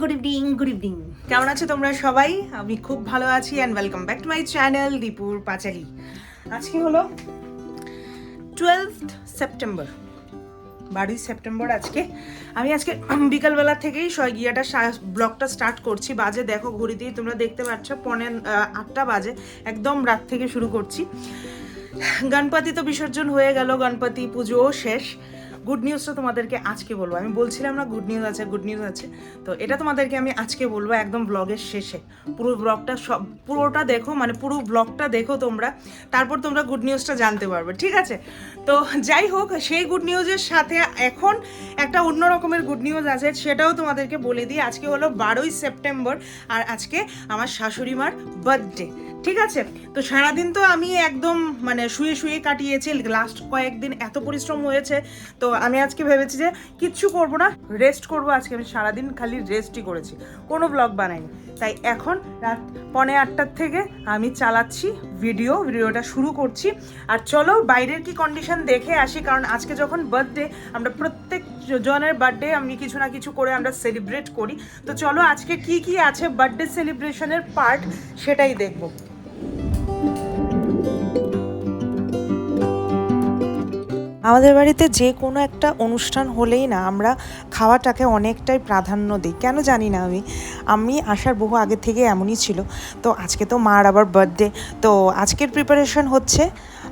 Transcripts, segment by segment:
Good evening good evening কেমন আছো তোমরা সবাই? আমি খুব ভালো আছি and welcome back to my channel দীপুর পাঁচালি আজকে হলো টুয়েলভ সেপ্টেম্বর বারোই সেপ্টেম্বর আজকে। আমি আজকে বিকালবেলা থেকেই গিয়াটা ব্লগটা স্টার্ট করছি। বাজে দেখো, ঘড়িতেই তোমরা দেখতে পাচ্ছ, পনে আটটা বাজে। একদম রাত থেকে শুরু করছি। গণপতি তো বিসর্জন হয়ে গেল, গণপতি পুজোও শেষ। গুড নিউজটা তোমাদেরকে আজকে বলব। আমি বলছিলাম না গুড নিউজ আছে গুড নিউজ আছে। তো এটা তোমাদেরকে আমি আজকে বলব একদম ব্লগের শেষে। পুরো ব্লগটা সব, পুরোটা দেখো মানে পুরো ব্লগটা দেখো তোমরা। তারপর তোমরা গুড নিউজটা জানতে পারবে, ঠিক আছে? তো যাই হোক, সেই গুড নিউজের সাথে এখন একটা অন্য রকমের গুড নিউজ আছে, সেটাও তোমাদেরকে বলে দিই। আজকে হলো বারোই সেপ্টেম্বর, আর আজকে আমার শাশুড়ি মার বার্থডে ঠিক আছে? তো সারাদিন তো আমি একদম মানে শুয়ে শুয়ে কাটিয়েছি লাস্ট কয়েকদিন এত পরিশ্রম হয়েছে, তো আমি আজকে ভেবেছি যে কিচ্ছু করব না রেস্ট করব আজকে। আমি সারাদিন খালি রেস্টই করেছি, কোনো ব্লগ বানাইনি। তাই এখন রাত পৌনে আটটার থেকে আমি চালাচ্ছি ভিডিও ভিডিওটা শুরু করছি। আর চলো বাইরের কি কন্ডিশন দেখে আসি, কারণ আজকে যখন বার্থডে আমরা প্রত্যেক জনের বার্থডে আমি কিছু না কিছু করে আমরা সেলিব্রেট করি। তো চলো আজকে কি কি আছে বার্থডে সেলিব্রেশনের পার্ট সেটাই দেখব। আমাদের বাড়িতে যে কোনো একটা অনুষ্ঠান হলেই না আমরা খাওয়াটাকে অনেকটাই প্রাধান্য দিই। কেন জানি না আমি। আমি আসার বহু আগে থেকে এমনই ছিল। তো আজকে তো মার আবার বার্থডে তো আজকের প্রিপারেশন হচ্ছে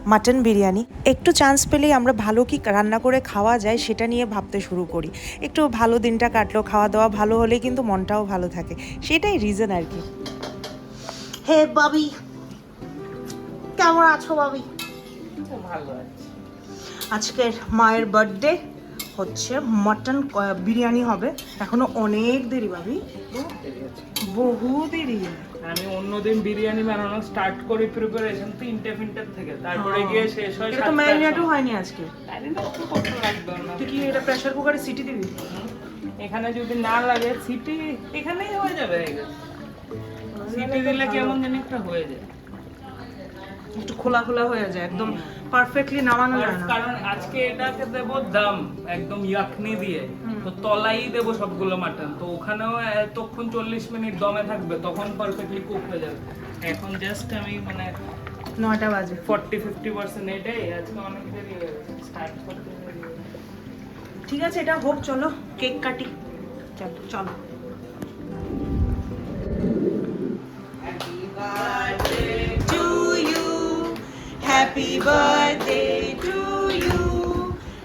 মাটন বিরিয়ানি। একটু চান্স পেলেই আমরা ভালো কি রান্না করে খাওয়া যায় সেটা নিয়ে ভাবতে শুরু করি। একটু ভালো দিনটা কাটলো খাওয়া দাওয়া ভালো হলে কিন্তু মনটাও ভালো থাকে। সেটাই রিজন আর কি। হে বাবি কেমন আছো বাবি? ভালো আছে। আজকের মায়ের বার্থডে হচ্ছে মটন বিরিয়ানি হবে। এখনও অনেক দেরি ভাবি। বহু দেরি। আমি অন্যদিন বিরিয়ানি বানানো স্টার্ট করি প্রিপারেশন তিনটে ফিনটে থেকে। তারপরে। গিয়ে শেষ হয় এটা তো ম্যারিনেটও হয়নি আজকে। তুই কি এটা প্রেসার কুকারে সিটি দিবি? এখানে যদি না লাগে সিটি এখানেই হয়ে যাবে। সিটি দিলে কেমন জানি একটা হয়ে যায়। একটু খোলা খোলা হয়ে যায় একদম পারফেক্টলি নামানো যায় না। কারণ আজকে এটাকে দেব দাম একদম ইয়াকনি দিয়ে। তো তলাই দেব সবগুলো মাটন। তো ওখানেও তখন চল্লিশ মিনিট দমে থাকবে তখন পারফেক্টলি কুক হয়ে যাবে। এখন জাস্ট আমি মানে নয়টা বাজে। ফর্টি ফিফটি পার্সেন্ট এটাই আজকে অনেক দেরি হয়ে গেছে স্টার্ট করতে। ঠিক আছে এটা হোক চলো কেক কাটি। চলো চলো। Happy birthday to you.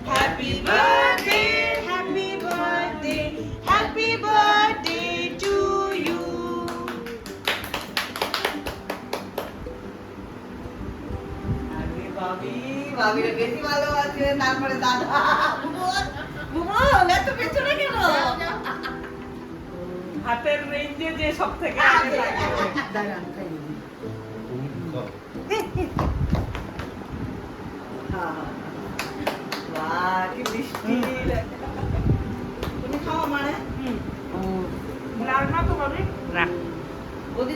Happy birthday, happy birthday, happy birthday to you. বাবিরে বেশি ভালোবাসে, তারপরে দাদা। বুমা, এত পেছনে কেন? হাতের রেঞ্জে যে সব থেকে দাঁড়ান, খাই নিবি। হ্যাঁ। বাহ, কি মিষ্টি। তুমি খাও মানে ও লাল না তো ভাবি রাখ ওদি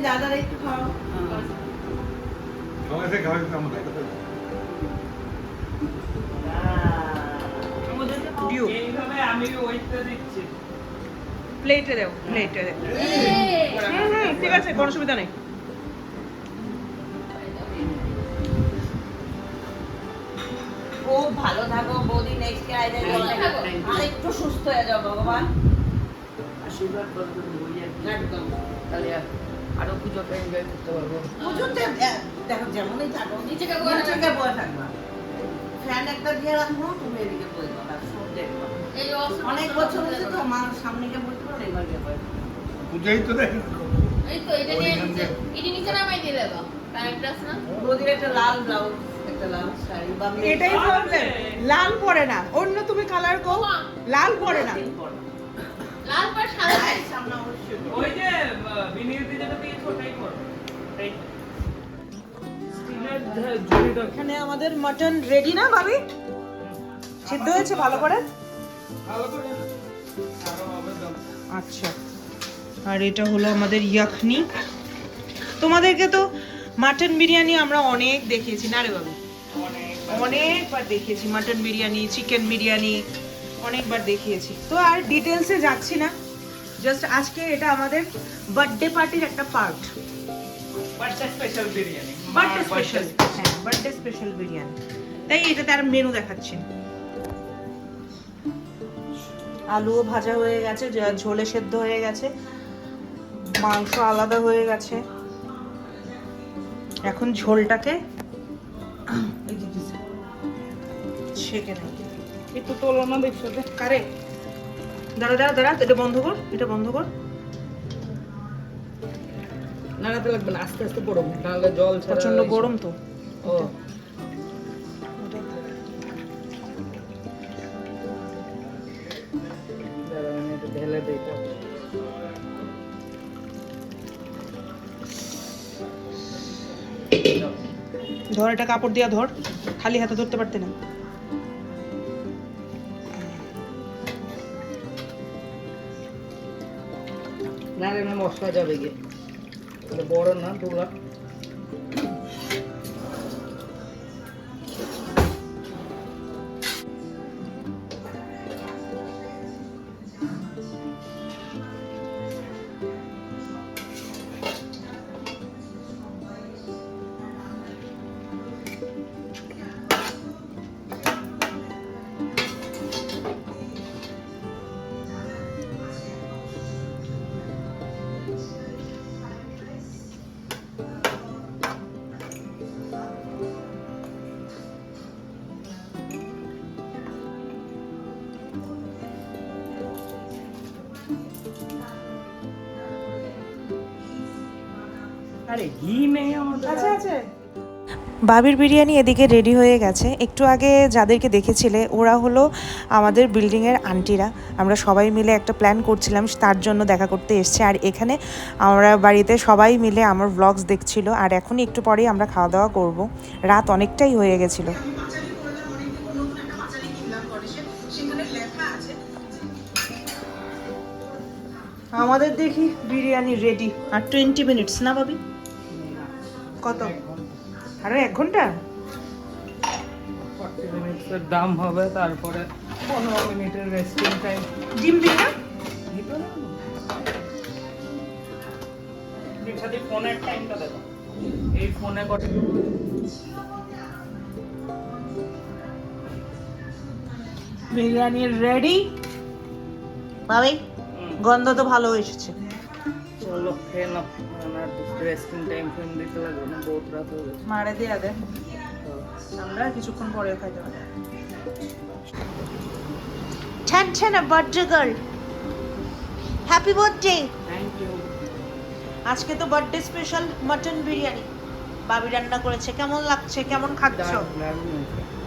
দাদারা একটু খাও। খাওয়াইছে খাওয়াইছে আমরা ডিউ এইভাবে আমি ওইটা দিচ্ছি। প্লেটে দেও প্লেটে দেও হুম হুম ঠিক আছে কোনো অসুবিধা নেই। খুব ভালো থাকো বৌদি নেক্সট ইয়ার আর একটু সুস্থ হয়ে যাও ভগবান। আশীর্বাদ করো তুমি একদম। তাহলে আরও পুজোটা এনজয় করতে পারব। পুজোতে দেখো যেমনই থাকো নিচেকে বয়ে থাকবা ফ্যান একটা দিয়ে রাখব তুমি এদিকে বই পাবা সব দেখবা অনেক বছর হয়েছে তো আমার সামনে গিয়ে বলতে পারো এবার গিয়ে বই পূজাই তো দেখ। এই তো এটা নিয়ে নিচে এটি নিচে নামাই দিয়ে দেবো। কারেন্ট আছে না? বৌদির একটা লাল ব্লাউজ। এটাই প্রবলেম লাল পরে না। অন্য তুমি কালার কো লাল পরে না। লাল পাড় সাদা সামনে অবশ্যই ওই যে বিনিয়োগ যেটা দিয়েছে ওটাই করো এখানে আমাদের মটন রেডি না ভাবি? সিদ্ধ হয়েছে ভালো করে? ভালো করে আরও হবে দাম আচ্ছা। আর এটা হলো আমাদের ইয়াখনি। তোমাদেরকে তো মাটন বিরিয়ানি আমরা অনেক দেখিয়েছি। না রে বাবু? অনেকবার দেখিয়েছি মাটন বিরিয়ানি চিকেন বিরিয়ানি অনেকবার দেখিয়েছি। তো আর ডিটেলসে যাচ্ছি না। জাস্ট আজকে এটা আমাদের বার্থডে পার্টির একটা part birthday special biryani. Birthday special হ্যাঁ বার্থডে স্পেশাল বিরিয়ানি। তাই এটাতে আর মেনু দেখাচ্ছি। আলুও ভাজা হয়ে গেছে ঝোলে সেদ্ধ হয়ে গেছে মাংস আলাদা হয়ে গেছে। এখন ঝোলটাকে একটু তোলো দাঁড়া দাঁড়া দাঁড়া এটা বন্ধ কর এটা বন্ধ কর নাড়াতে লাগবে না আস্তে আস্তে নাহলে জল প্রচণ্ড গরম তো ও। ধর, এটা কাপড় দিয়া ধর। খালি হাতে ধরতে পারতে না। না মশলা যাবে গিয়ে। বড় না দুলা আরে ঘি নেই আমাদের আছে আছে। বাবির বিরিয়ানি এদিকে রেডি হয়ে গেছে। একটু আগে যাদেরকে দেখেছিলে ওরা হলো আমাদের বিল্ডিংয়ের আন্টিরা। আমরা সবাই মিলে একটা প্ল্যান করছিলাম তার জন্য দেখা করতে এসছে। আর এখানে আমরা বাড়িতে সবাই মিলে আমার ব্লগস দেখছিল আর এখনই একটু পরেই আমরা খাওয়া দাওয়া করব। রাত অনেকটাই হয়ে গেছিল। আমাদের দেখি বিরিয়ানি রেডি আর টোয়েন্টি মিনিটস না ভাবি? কত? আরও এক ঘণ্টা? দাম হবে তারপরে পনেরো মিনিটের রেস্টিং টাইম ডিম দিই না? ফোনের টাইমটা দেখো এই ফোনে কত বিরিয়ানি রেডি ভাবি গন্ধ তো ভালো এসেছে। চলো খেয়ে নাও আমার রেস্টিং টাইম ফোন দিতে লাগবে না বহুত রাত হয়ে গেছে। মারে দেয়া দে। আমরা কিছুক্ষণ পরে খাইতে পারি ছ্যান ছ্যান birthday girl happy birthday thank you আজকে তো বার্থডে স্পেশাল মটন বিরিয়ানি বাবি রান্না করেছে কেমন লাগছে কেমন খাচ্ছ।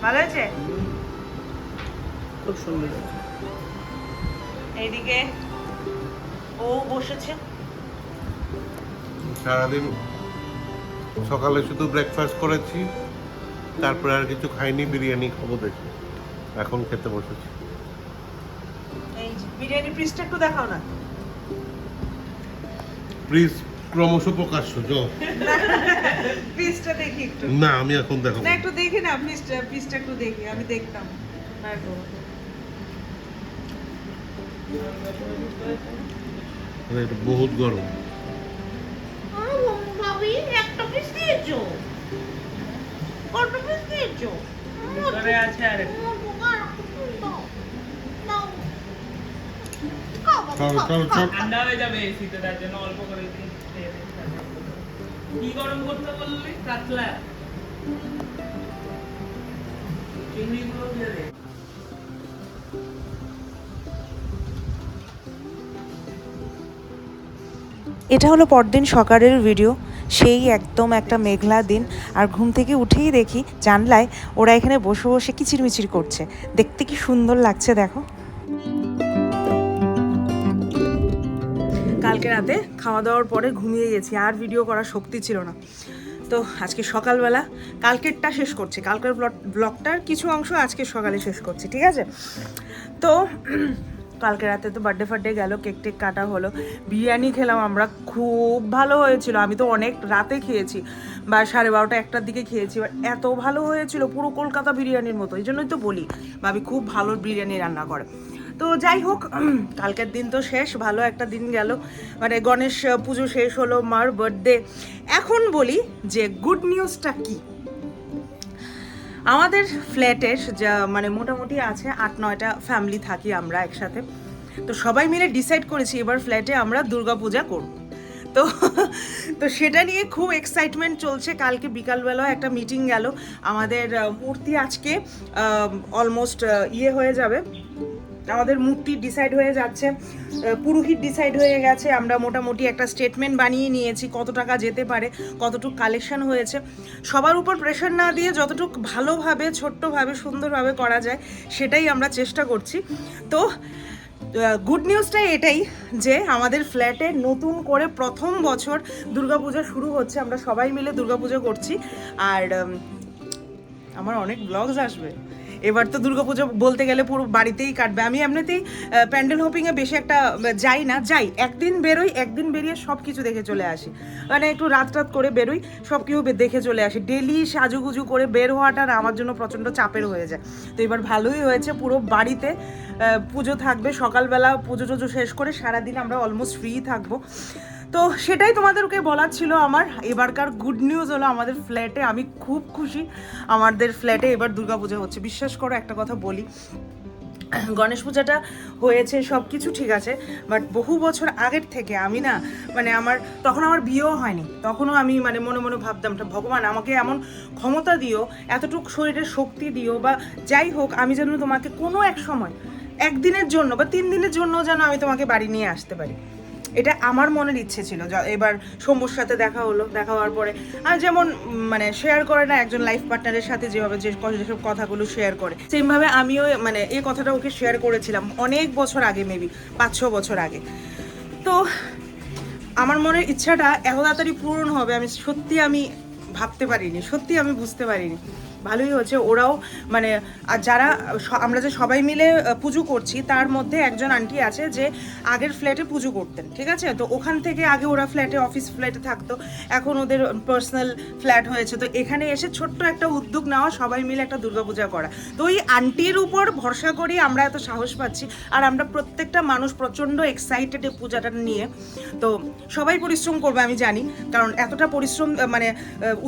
ভালো আছে খুব সুন্দর এইদিকে ও বসেছে। সারাদিন সকালে শুধু ব্রেকফাস্ট করেছি তারপরে আর কিছু খাইনি বিরিয়ানি খাব দেখি। এখন খেতে বসেছি। এই বিরিয়ানি পিসটা একটু দেখাও না। প্লিজ ক্রমশ প্রকাশ্য জ পিসটা দেখি একটু। না আমি এখন দেখাবো। না একটু দেখি না পিসটা পিসটা একটু দেখি আমি দেখতাম। গো। মানে এটা বহুত গরম। একটা পিস দিয়েছ? কটা পিস দিয়েছ? ভিতরে আছে আর চল চল চল। ঠান্ডা হয়ে যাবে এসিতে তার জন্য অল্প করে দিই খেয়ে নে, ঠান্ডা করে দেবো। কি গরম করতে বললি? কাতলা। চিংড়িগুলো দিয়ে দে। এটা হলো পরদিন সকালের ভিডিও সেই একদম একটা মেঘলা দিন। আর ঘুম থেকে উঠেই দেখি জানলায় ওরা এখানে বসে বসে কিচিরমিচির করছে। দেখতে কি সুন্দর লাগছে দেখো। কালকে রাতে খাওয়া দাওয়ার পরে ঘুমিয়ে গেছি, আর ভিডিও করার শক্তি ছিল না। তো আজকে সকালবেলা কালকেরটা শেষ করছি। কালকের ব্লগটার কিছু অংশ আজকে সকালে শেষ করছি, ঠিক আছে? তো কালকে রাতে তো বার্থডে ফার্থডে গেল, কেক টেক কাটা হলো। বিরিয়ানি খেলাম আমরা, খুব ভালো হয়েছিল। আমি তো অনেক রাতে খেয়েছি, বা সাড়ে বারোটা একটার দিকে খেয়েছি, এবার এত ভালো হয়েছিল, পুরো কলকাতা বিরিয়ানির মতো, এই জন্যই তো বলি, ভাবি খুব ভালো বিরিয়ানি রান্না করে। তো যাই হোক কালকের দিন তো শেষ, ভালো একটা দিন গেল। মানে গণেশ পুজো শেষ হলো, মার বার্থডে এখন বলি যে গুড নিউজটা কি? আমাদের ফ্ল্যাটের যা মানে মোটামুটি আছে আট, নয়টা ফ্যামিলি থাকি আমরা একসাথে। তো সবাই মিলে ডিসাইড করেছি এবার ফ্ল্যাটে আমরা দুর্গা পূজা করব। তো তো সেটা নিয়ে খুব এক্সাইটমেন্ট চলছে। কালকে বিকালবেলাও একটা মিটিং গেল। আমাদের মূর্তি আজকে অলমোস্ট ইয়ে হয়ে যাবে। আমাদের মূর্তি ডিসাইড হয়ে যাচ্ছে পুরোহিত ডিসাইড হয়ে গেছে, আমরা মোটামুটি একটা স্টেটমেন্ট বানিয়ে নিয়েছি কত টাকা যেতে পারে, কতটুকু কালেকশন হয়েছে। সবার উপর প্রেশার না দিয়ে যতটুকু ভালোভাবে, ছোট্টভাবে, সুন্দরভাবে করা যায়, সেটাই আমরা চেষ্টা করছি। তো গুড নিউজটা এটাই যে আমাদের ফ্ল্যাটে নতুন করে প্রথম বছর দুর্গাপূজা শুরু হচ্ছে, আমরা সবাই মিলে দুর্গাপুজো করছি। আর আমার অনেক ব্লগস আসবে। এবার তো দুর্গাপুজো বলতে গেলে পুরো বাড়িতেই কাটবে। আমি এমনিতেই প্যান্ডেল হোপিংয়ে বেশি একটা যাই না, যাই, একদিন বেরোই, একদিন বেরিয়ে সব কিছু দেখে চলে আসি। মানে একটু রাত রাত করে বেরোই সব কিছু দেখে চলে আসি। ডেলি সাজুগুজু করে বের হওয়াটা আমার জন্য প্রচণ্ড চাপের হয়ে যায়। তো এবার ভালোই হয়েছে, পুরো বাড়িতে পুজো থাকবে। সকালবেলা পুজো টুজো শেষ করে সারাদিন আমরা অলমোস্ট ফ্রি থাকব। তো সেটাই তোমাদেরকে বলার ছিল আমার। এবারকার গুড নিউজ হলো আমাদের ফ্ল্যাটে আমি খুব খুশি। আমাদের ফ্ল্যাটে এবার দুর্গাপূজা হচ্ছে। বিশ্বাস করো, একটা কথা বলি। গণেশ পূজাটা হয়েছে সব কিছু ঠিক আছে। বাট বহু বছর আগের থেকে আমি না মানে আমার, তখন আমার বিয়েও হয়নি। তখনও আমি মানে মনে মনে ভাবতাম ভগবান, আমাকে এমন ক্ষমতা দিও, এতটুকু শরীরে শক্তি দিও বা যাই হোক, আমি যেন তোমাকে কোনো এক সময়, একদিনের জন্য বা তিন দিনের জন্য যেন আমি তোমাকে বাড়ি নিয়ে আসতে পারি। এটা আমার মনের ইচ্ছে ছিল এবার শম্ভুর সাথে দেখা হলো, দেখা হওয়ার পরে, আর যেমন মানে শেয়ার করে না একজন লাইফ পার্টনারের সাথে যেভাবে যে যেসব কথাগুলো শেয়ার করে। সেমভাবে আমিও মানে এই কথাটা ওকে শেয়ার করেছিলাম অনেক বছর আগে মেবি পাঁচ ছ বছর আগে। তো আমার মনের ইচ্ছাটা এত তাড়াতাড়ি পূরণ হবে আমি সত্যি আমি ভাবতে পারিনি, সত্যি আমি বুঝতে পারিনি। ভালোই হচ্ছে ওরাও মানে আর যারা আমরা যে সবাই মিলে পুজো করছি, তার মধ্যে একজন আন্টি আছে যে আগের ফ্ল্যাটে পুজো করতেন, ঠিক আছে? তো ওখান থেকে আগে ওরা ফ্ল্যাটে, অফিস ফ্ল্যাটে থাকতো। এখন ওদের পার্সোনাল ফ্ল্যাট হয়েছে। তো এখানে এসে ছোট্ট একটা উদ্যোগ নেওয়া, সবাই মিলে একটা দুর্গাপূজা করা। তো ওই আন্টির উপর ভরসা করেই আমরা এত সাহস পাচ্ছি। আর আমরা প্রত্যেকটা মানুষ প্রচণ্ড এক্সাইটেড এই পূজাটা নিয়ে। তো সবাই পরিশ্রম করবে, আমি জানি। কারণ এতটা পরিশ্রম মানে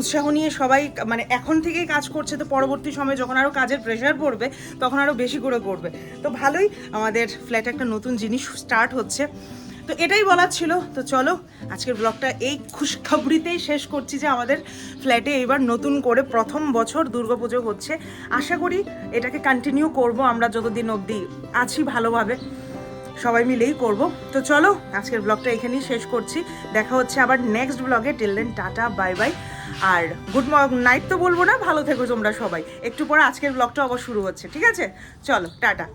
উৎসাহ নিয়ে সবাই মানে এখন থেকেই কাজ করছে, তো পরবর্তী সময়ে যখন আরও কাজের প্রেশার পড়বে, তখন আরও বেশি করে করবে। তো ভালোই আমাদের ফ্ল্যাটে একটা নতুন জিনিস স্টার্ট হচ্ছে। তো এটাই বলার ছিল। তো চলো, আজকের ব্লগটা এই খুশখবরিতেই শেষ করছি যে আমাদের ফ্ল্যাটে এবার নতুন করে প্রথম বছর দুর্গাপুজো হচ্ছে। আশা করি এটাকে কন্টিনিউ করব আমরা যতদিন অবধি আছি ভালোভাবে। সবাই মিলেই করব। তো চলো, আজকের ব্লগটা এখানেই শেষ করছি। দেখা হচ্ছে আবার নেক্সট ব্লগে টিল টাটা বাই বাই আর গুড নাইট তো বলব না, ভালো থেকো তোমরা সবাই। একটু পরে আজকের ব্লগটা আবার শুরু হচ্ছে, ঠিক আছে? চলো, টাটা।